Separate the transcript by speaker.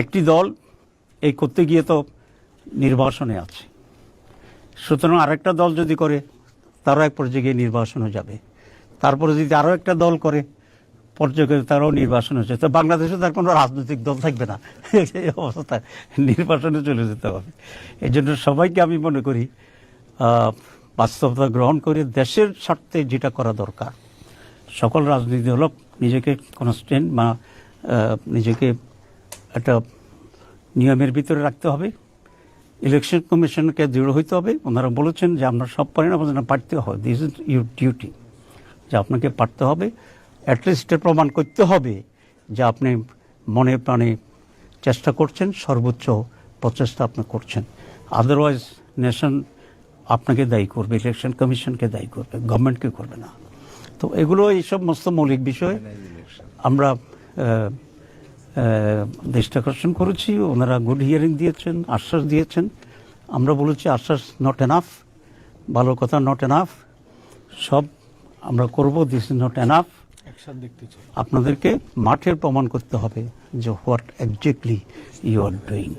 Speaker 1: একটি দল এই করতে গিয়ে তো নির্বাসনে আছে। সুতরাং আরেকটা দল যদি করে, তারও এক পর্যায়ে গিয়ে নির্বাসনে যাবে। তারপরে যদি আরও একটা দল করে, পর্যায়ে তারাও নির্বাসন হচ্ছে তো বাংলাদেশে তার কোনো রাজনৈতিক দল থাকবে না। এই অবস্থা, নির্বাসনে চলে যেতে হবে। এই জন্য সবাইকে আমি মনে করি বাস্তবতা গ্রহণ করে দেশের স্বার্থে যেটা করা দরকার, সকল রাজনীতি দল নিজেকে কনস্ট্যান্ট বা নিজেকে একটা নিয়মের ভিতরে রাখতে হবে। ইলেকশন কমিশনকে দৃঢ় হইতে হবে। ওনারা বলেছেন যে আমরা সব পারি না আপনাদের পারতে হবে দিস ইজ ইউর ডিউটি যে আপনাকে পারতে হবে। অ্যাটলিস্ট প্রমাণ করতে হবে যে আপনি মনে প্রাণে চেষ্টা করছেন সর্বোচ্চ প্রচেষ্টা আপনি করছেন। আদারওয়াইজ নেশন আপনাকে দায়ী করবে ইলেকশন কমিশনকে দায়ী করবে গভর্নমেন্টকে করবে না। তো এগুলো এই সমস্ত মৌলিক বিষয়। আমরা আহ, আহ, দৃষ্টি আকর্ষণ করেছি। ওনারা গুড হিয়ারিং দিয়েছেন আশ্বাস দিয়েছেন। আমরা বলেছি আশ্বাস নট এনাফ ভালো কথা নট এনাফ সব আমরা করব দিস ইজ নট এনাফ আপনাদেরকে মাঠের প্রমাণ করতে হবে যে what exactly you are doing